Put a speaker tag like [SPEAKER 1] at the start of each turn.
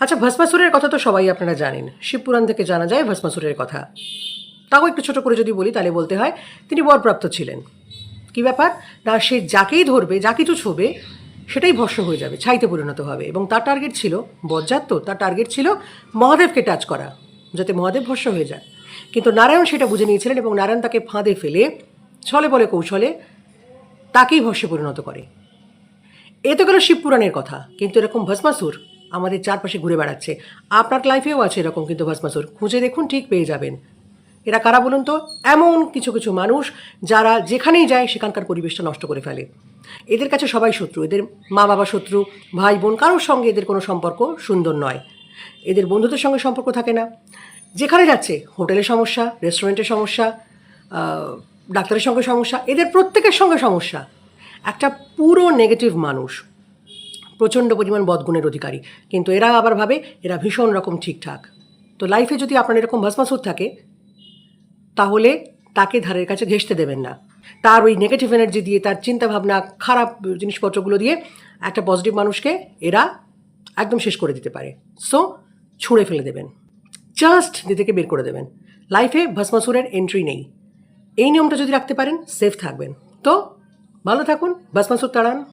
[SPEAKER 1] আচ্ছা ভস্মাসুরের কথা তো সবাই আপনারা জানেন। শিবপুরাণ থেকে জানা যায় ভস্মাসুরের কথা। তাও একটু ছোট করে যদি বলি, তাহলে বলতে হয় তিনি বরপ্রাপ্ত ছিলেন। কি ব্যাপার? না, সে যাকেই ধরবে যা কিছু ছুবে, সেটাই ভস্ম হয়ে যাবে, ছাইতে পরিণত হবে। এবং তার টার্গেট ছিল বজ্জাত তো, তার টার্গেট ছিল মহাদেবকে টাচ করা, যাতে মহাদেব ভস্ম হয়ে যায়। কিন্তু নারায়ণ সেটা বুঝে নিয়েছিলেন এবং নারায়ণ তাকে ফাঁদে ফেলে, ছলে বলে কৌশলে তাকেই ভস্মে পরিণত করে। এ তো গেল শিবপুরাণের কথা। কিন্তু এরকম ভস্মাসুর আমাদের চারপাশে ঘুরে বেড়াচ্ছে। আপনার লাইফেও আছে এরকম কিন্তু ভস্মাসুর খুঁজে দেখুন ঠিক পেয়ে যাবেন। এরা কারা বলুন তো? এমন কিছু কিছু মানুষ যারা যেখানেই যায় সেখানকার পরিবেশটা নষ্ট করে ফেলে। এদের কাছে সবাই শত্রু। এদের মা বাবা শত্রু ভাই বোন কারোর সঙ্গে এদের কোনো সম্পর্ক সুন্দর নয়। এদের বন্ধুদের সঙ্গে সম্পর্ক থাকে না। যেখানে যাচ্ছে হোটেলের সমস্যা রেস্টুরেন্টের সমস্যা ডাক্তারের সঙ্গে সমস্যা, এদের প্রত্যেকের সঙ্গে সমস্যা। একটা পুরো নেগেটিভ মানুষ। প্রচণ্ড পরিমাণ বদগুণের অধিকারী। কিন্তু এরা আবার ভাবে, এরা ভীষণ রকম ঠিকঠাক। তো লাইফে যদি আপনার এরকম ভস্মাসুর থাকে, তাহলে তাকে ধারের কাছে ঘেঁষতে দেবেন না। তার ওই নেগেটিভ এনার্জি দিয়ে, তার চিন্তা ভাবনা খারাপ জিনিসপত্রগুলো দিয়ে একটা পজিটিভ মানুষকে এরা একদম শেষ করে দিতে পারে। সো ছুঁড়ে ফেলে দেবেন। জাস্ট নিজেকে বের করে দেবেন। লাইফে ভস্মাসুরের এন্ট্রি নেই। এই নিয়মটা যদি রাখতে পারেন সেফ থাকবেন। তো, ভালো থাকুন ভস্মাসুর তাড়ান।